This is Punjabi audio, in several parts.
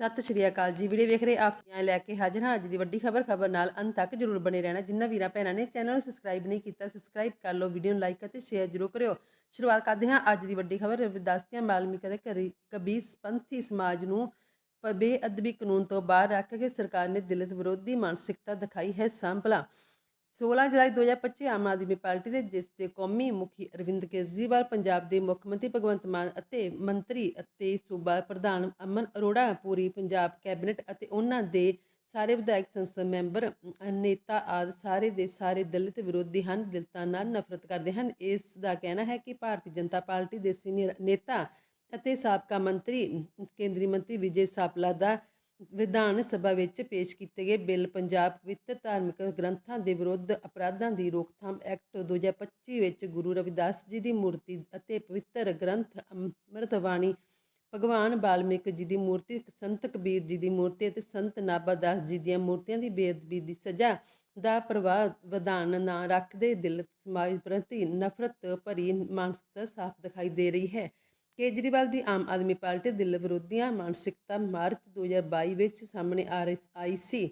ਸਤਿ ਸ਼੍ਰੀ ਅਕਾਲ ਜੀ। ਵੀਡੀਓ ਵੇਖ ਰਹੇ ਆਪ ਸਾਰਿਆਂ ਲੈ ਕੇ ਹਾਜ਼ਰ ਹਾਂ। ਅੱਜ ਦੀ ਵੱਡੀ ਖਬਰ ਖਬਰ ਨਾਲ ਅੰਤ ਤੱਕ ਜਰੂਰ ਬਣੇ ਰਹਿਣਾ। ਜਿੰਨਾ ਵੀਰਾਂ ਭੈਣਾਂ ਨੇ ਚੈਨਲ ਨੂੰ ਸਬਸਕ੍ਰਾਈਬ ਨਹੀਂ ਕੀਤਾ ਸਬਸਕ੍ਰਾਈਬ ਕਰ ਲਓ, ਵੀਡੀਓ ਨੂੰ ਲਾਈਕ ਅਤੇ ਸ਼ੇਅਰ ਜਰੂਰ ਕਰਿਓ। ਸ਼ੁਰੂਆਤ ਕਰਦੇ ਹਾਂ ਅੱਜ ਦੀ ਵੱਡੀ ਖਬਰ। ਰਵਿਦਾਸੀਆਂ ਮਾਲਮਿਕ ਦੇ ਘਰੀ ਕਬੀਰ ਪੰਥੀ ਸਮਾਜ ਨੂੰ ਬੇਅਦਬੀ ਕਾਨੂੰਨ ਤੋਂ ਬਾਹਰ ਰੱਖ ਕੇ ਸਰਕਾਰ ਨੇ ਦਲਿਤ ਵਿਰੋਧੀ ਮਾਨਸਿਕਤਾ ਦਿਖਾਈ ਹੈ ਸੰਭਲਾ। 16 ਜੁਲਾਈ 2025 ਆਮ ਆਦਮੀ ਪਾਰਟੀ ਦੇ ਜਿਸ ਦੇ ਕੌਮੀ ਮੁਖੀ ਅਰਵਿੰਦ ਕੇਜਰੀਵਾਲ, ਪੰਜਾਬ ਦੇ ਮੁੱਖ ਮੰਤਰੀ ਭਗਵੰਤ ਮਾਨ ਅਤੇ ਮੰਤਰੀ ਅਤੇ ਸੂਬਾ ਪ੍ਰਧਾਨ ਅਮਨ ਅਰੋੜਾ, ਪੂਰੀ ਪੰਜਾਬ ਕੈਬਨਿਟ ਅਤੇ ਉਹਨਾਂ ਦੇ ਸਾਰੇ ਵਿਧਾਇਕ ਸੰਸਦ ਮੈਂਬਰ ਨੇਤਾ ਆਦਿ ਸਾਰੇ ਦੇ ਸਾਰੇ ਦਲਿਤ ਵਿਰੋਧੀ ਹਨ, ਦਲਿਤਾਂ ਨਾਲ ਨਫ਼ਰਤ ਕਰਦੇ ਹਨ। ਇਸ ਦਾ ਕਹਿਣਾ ਹੈ ਕਿ ਭਾਰਤੀ ਜਨਤਾ ਪਾਰਟੀ ਦੇ ਸੀਨੀਅਰ ਨੇਤਾ ਅਤੇ ਸਾਬਕਾ ਮੰਤਰੀ, ਕੇਂਦਰੀ ਮੰਤਰੀ ਵਿਜੇ ਸਾਪਲਾ ਦਾ ਵਿਧਾਨ ਸਭਾ ਵਿੱਚ ਪੇਸ਼ ਕੀਤੇ ਗਏ ਬਿੱਲ ਪੰਜਾਬ ਪਵਿੱਤਰ ਧਾਰਮਿਕ ਗ੍ਰੰਥਾਂ ਦੇ ਵਿਰੁੱਧ ਅਪਰਾਧਾਂ ਦੀ ਰੋਕਥਾਮ ਐਕਟ 2025 ਵਿੱਚ ਗੁਰੂ ਰਵਿਦਾਸ ਜੀ ਦੀ ਮੂਰਤੀ ਅਤੇ ਪਵਿੱਤਰ ਗ੍ਰੰਥ ਅੰਮ੍ਰਿਤਵਾਣੀ, ਭਗਵਾਨ ਵਾਲਮੀਕ ਜੀ ਦੀ ਮੂਰਤੀ, ਸੰਤ ਕਬੀਰ ਜੀ ਦੀ ਮੂਰਤੀ ਅਤੇ ਸੰਤ ਨਾਭਾਦਾਸ ਜੀ ਦੀਆਂ ਮੂਰਤੀਆਂ ਦੀ ਬੇਅਦਬੀ ਦੀ ਸਜ਼ਾ ਦਾ ਪ੍ਰਵਾਹ ਵਿਧਾਨ ਨਾ ਰੱਖਦੇ ਦਿਲ ਸਮਾਜ ਪ੍ਰਤੀ ਨਫ਼ਰਤ ਭਰੀ ਮਾਨਸਿਕਤਾ ਸਾਫ਼ ਦਿਖਾਈ ਦੇ ਰਹੀ ਹੈ। ਕੇਜਰੀਵਾਲ ਦੀ ਆਮ ਆਦਮੀ ਪਾਰਟੀ ਦਿਲ ਵਿਰੋਧੀਆਂ ਮਾਨਸਿਕਤਾ ਮਾਰਚ 2022 ਵਿੱਚ ਸਾਹਮਣੇ ਆ ਰਹੀ ਆਈ ਸੀ।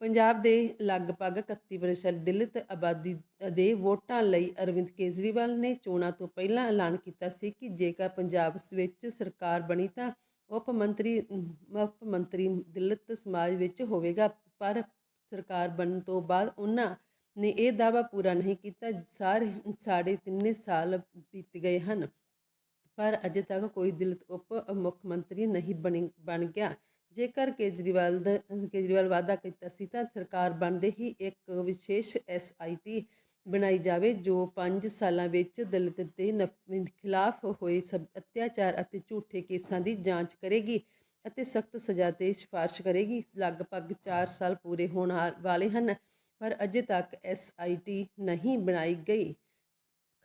ਪੰਜਾਬ ਦੇ ਲਗਭਗ 31% ਦਲਿਤ ਆਬਾਦੀ ਦੇ ਵੋਟਾਂ ਲਈ ਅਰਵਿੰਦ ਕੇਜਰੀਵਾਲ ਨੇ ਚੋਣਾਂ ਤੋਂ ਪਹਿਲਾਂ ਐਲਾਨ ਕੀਤਾ ਸੀ ਕਿ ਜੇਕਰ ਪੰਜਾਬ ਵਿੱਚ ਸਰਕਾਰ ਬਣੀ ਤਾਂ ਉਪ ਮੰਤਰੀ ਉਪ ਮੰਤਰੀ ਦਲਿਤ ਸਮਾਜ ਵਿੱਚ ਹੋਵੇਗਾ, ਪਰ ਸਰਕਾਰ ਬਣਨ ਤੋਂ ਬਾਅਦ ਉਹਨਾਂ ਨੇ ਇਹ ਦਾਅਵਾ ਪੂਰਾ ਨਹੀਂ ਕੀਤਾ। ਸਾਰੇ ਸਾਢੇ ਤਿੰਨੇ ਸਾਲ ਬੀਤ ਗਏ ਹਨ। ਪਰ ਅਜੇ ਤੱਕ ਕੋਈ ਦਲਿਤ ਉਪ ਮੁੱਖ ਮੰਤਰੀ ਨਹੀਂ ਬਣੀ, ਬਣ ਗਿਆ। ਜੇਕਰ ਕੇਜਰੀਵਾਲ ਦਾ, ਕੇਜਰੀਵਾਲ ਵਾਅਦਾ ਕੀਤਾ ਸੀ ਤਾਂ ਸਰਕਾਰ ਬਣਦੇ ਹੀ ਇੱਕ ਵਿਸ਼ੇਸ਼ ਐਸਆਈਟੀ ਬਣਾਈ ਜਾਵੇ, ਜੋ 5 ਸਾਲਾਂ ਵਿੱਚ ਦਲਿਤ ਦੇ ਨਫ- ਖਿਲਾਫ ਹੋਏ ਸਭ ਅਤਿਆਚਾਰ ਅਤੇ ਝੂਠੇ ਕੇਸਾਂ ਦੀ ਜਾਂਚ ਕਰੇਗੀ ਅਤੇ ਸਖਤ ਸਜ਼ਾ ਤੇ ਸਿਫਾਰਿਸ਼ ਕਰੇਗੀ। ਲਗਭਗ 4 ਸਾਲ ਪੂਰੇ ਹੋਣ ਆ- ਵਾਲੇ ਹਨ, ਪਰ ਅਜੇ ਤੱਕ ਐਸਆਈਟੀ ਨਹੀਂ ਬਣਾਈ ਗਈ।